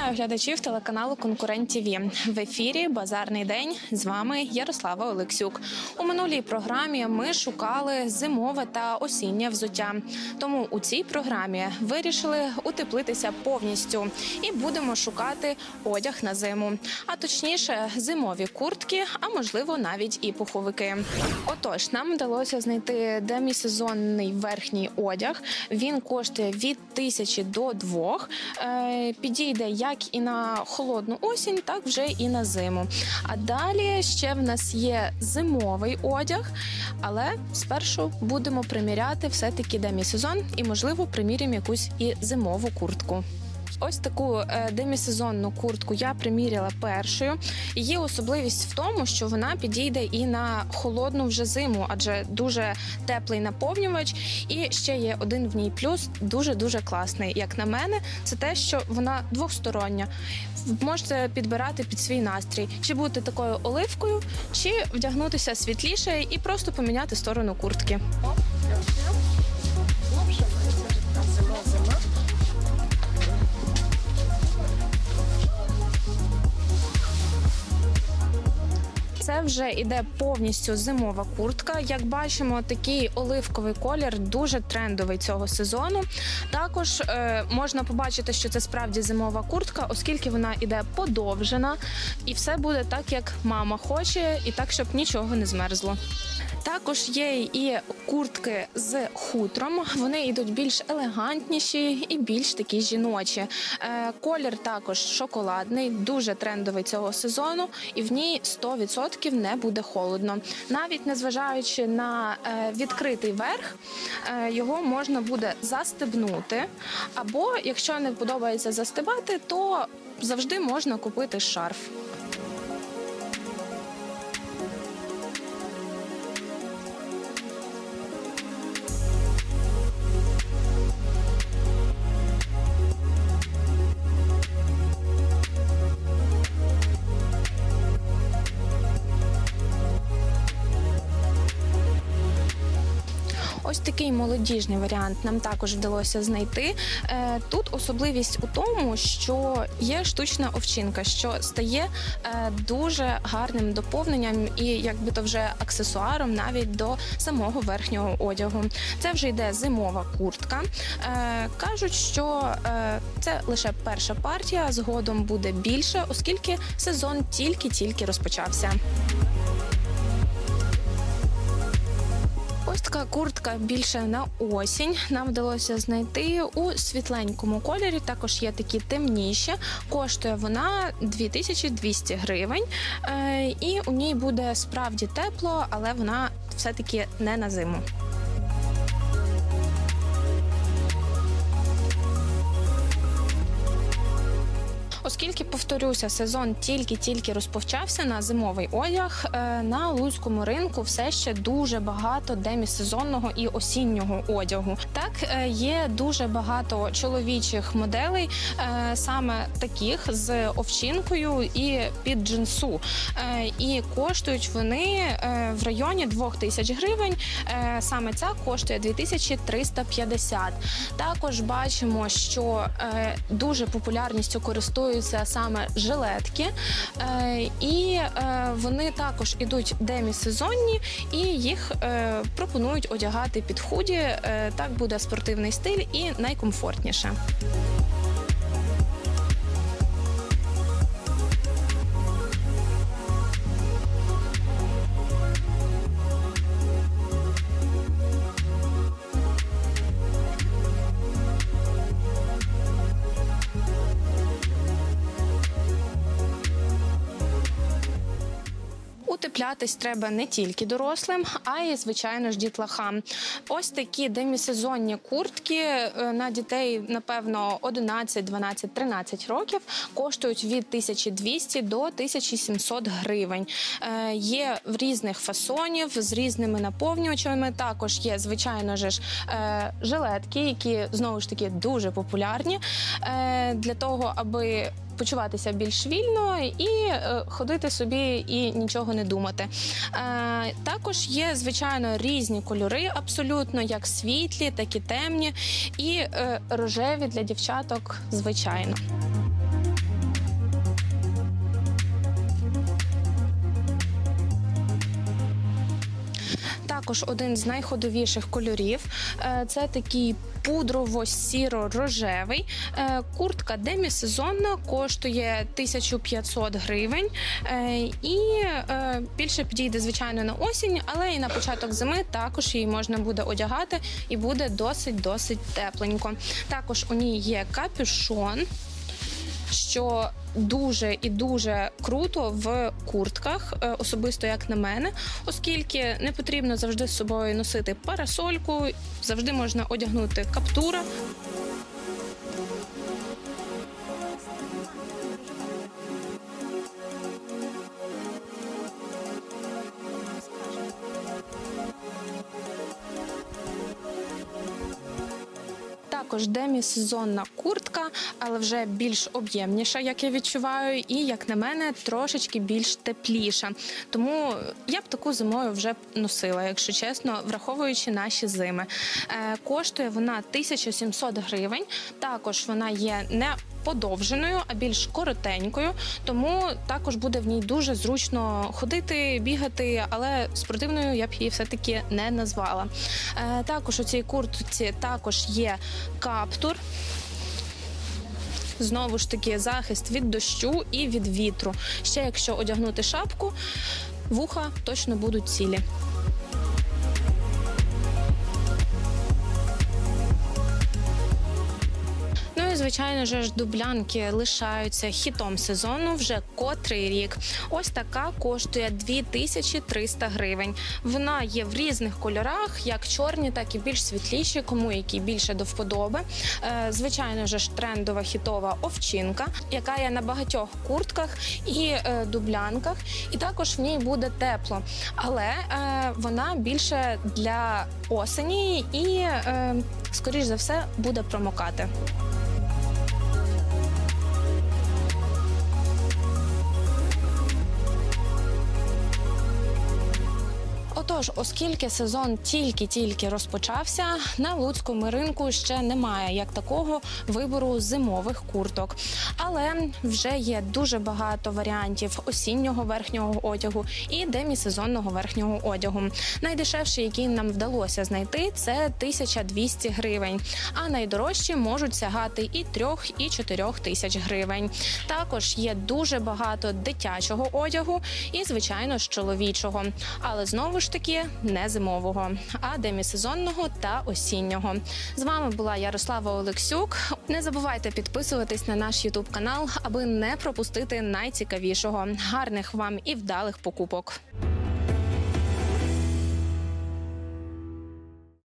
Вітаю глядачів телеканалу Конкурент ТВ. В ефірі Базарний день. З вами Ярослава Олексюк. У минулій програмі ми шукали зимове та осіннє взуття. Тому у цій програмі вирішили утеплитися повністю і будемо шукати одяг на зиму. А точніше, зимові куртки, а можливо навіть і пуховики. Отож, нам вдалося знайти демісезонний верхній одяг. Він коштує від тисячі до двох. Е, Підійде як і на холодну осінь, так вже і на зиму. А далі ще в нас є зимовий одяг, але спершу будемо приміряти все-таки демісезон і, можливо, приміряємо якусь і зимову куртку. Ось таку е, демісезонну куртку я приміряла першою. Її особливість в тому, що вона підійде і на холодну вже зиму, адже дуже теплий наповнювач. І ще є один в ній плюс, дуже дуже класний. Як на мене, це те, що вона двостороння. Можете підбирати під свій настрій, чи бути такою оливкою, чи вдягнутися світліше і просто поміняти сторону куртки. Це вже іде повністю зимова куртка. Як бачимо, такий оливковий колір дуже трендовий цього сезону. Також е, можна побачити, що це справді зимова куртка, оскільки вона іде подовжена, і все буде так, як мама хоче, і так, щоб нічого не змерзло. Також є і куртки з хутром. Вони йдуть більш елегантніші і більш такі жіночі. Е, колір також шоколадний, дуже трендовий цього сезону, і в ній 100% не буде холодно. Навіть незважаючи на е, відкритий верх, е, його можна буде застебнути. Або якщо не подобається застебати, то завжди можна купити шарф. Ось такий молодіжний варіант нам також вдалося знайти. Е, Тут особливість у тому, що є штучна овчинка, що стає е, дуже гарним доповненням і якби то вже аксесуаром навіть до самого верхнього одягу. Це вже йде зимова куртка. Е, Кажуть, що це лише перша партія, згодом буде більше, оскільки сезон тільки-тільки розпочався. Така куртка більше на осінь. Нам вдалося знайти у світленькому кольорі. Також є такі темніші. Коштує вона 2200 гривень. Е, і у ній буде справді тепло, але вона все-таки не на зиму. Оскільки повторюся, сезон тільки-тільки розпочався на зимовий одяг. е, На луцькому ринку все ще дуже багато демісезонного і осіннього одягу. Так е, є дуже багато чоловічих моделей, е, саме таких з овчинкою і під джинсу. І коштують вони в районі 2000 гривень. Е, Саме ця коштує 2350. Також бачимо, що дуже популярністю користуються саме жилетки, е, і е, вони також ідуть демісезонні, і їх е, пропонують одягати під худі. Так буде спортивний стиль і найкомфортніше. Утеплятись треба не тільки дорослим, а й звичайно ж дітлахам. Ось такі демісезонні куртки е, на дітей, напевно, 11, 12, 13 років коштують від 1200 до 1700 гривень. Е, Є в різних фасонів з різними наповнювачами. Також є, звичайно ж, е, жилетки, які знову ж таки дуже популярні для того, аби почуватися більш вільно і е, ходити собі і нічого не думати. Е, також є, звичайно, різні кольори, абсолютно як світлі, так і темні, і е, рожеві для дівчаток, звичайно. Також один з найходовіших кольорів е, це такий пудрово-сіро-рожевий. Е, Куртка демісезонна коштує 1500 гривень е, і більше підійде звичайно на осінь, але і на початок зими також її можна буде одягати і буде досить досить тепленько. Також у ній є капюшон що дуже і дуже круто в куртках, е, особисто як на мене, оскільки не потрібно завжди з собою носити парасольку, завжди можна одягнути каптура. Також демісезонна куртка, але вже більш об'ємніша, як я відчуваю, і як на мене, трошечки більш тепліша. Тому я б таку зимою вже носила, якщо чесно, враховуючи наші зими. Е, коштує вона 1700 гривень. Також вона є не подовженою, а більш коротенькою, тому також буде в ній дуже зручно ходити, бігати, але спортивною я б її все-таки не назвала. Е, також у цій куртці також є каптур. Знову ж таки, захист від дощу і від вітру. Ще якщо одягнути шапку, вуха точно будуть цілі. Звичайно ж дублянки лишаються хітом сезону вже котрий рік. Ось така коштує 2300 гривень. Вона є в різних кольорах, як чорні, так і більш світліші, кому які більше до вподоби. Е, Звичайно ж трендова хітова овчинка, яка є на багатьох куртках і е, дублянках, і також в ній буде тепло, але е, вона більше для осені і, скоріш за все, буде промокати. Отож, оскільки сезон тільки-тільки розпочався, на луцькому ринку ще немає як такого вибору зимових курток. Але вже є дуже багато варіантів осіннього верхнього одягу і демісезонного верхнього одягу. Найдешевший, який нам вдалося знайти, це 1200 гривень. А найдорожчі можуть сягати і 3, і 4 тисяч гривень. Також є дуже багато дитячого одягу і, звичайно, ж чоловічого. Але знову ж таки не зимового, а демісезонного та осіннього. З вами була Ярослава Олексюк. Не забувайте підписуватись на наш Ютуб канал, аби не пропустити найцікавішого. Гарних вам і вдалих покупок.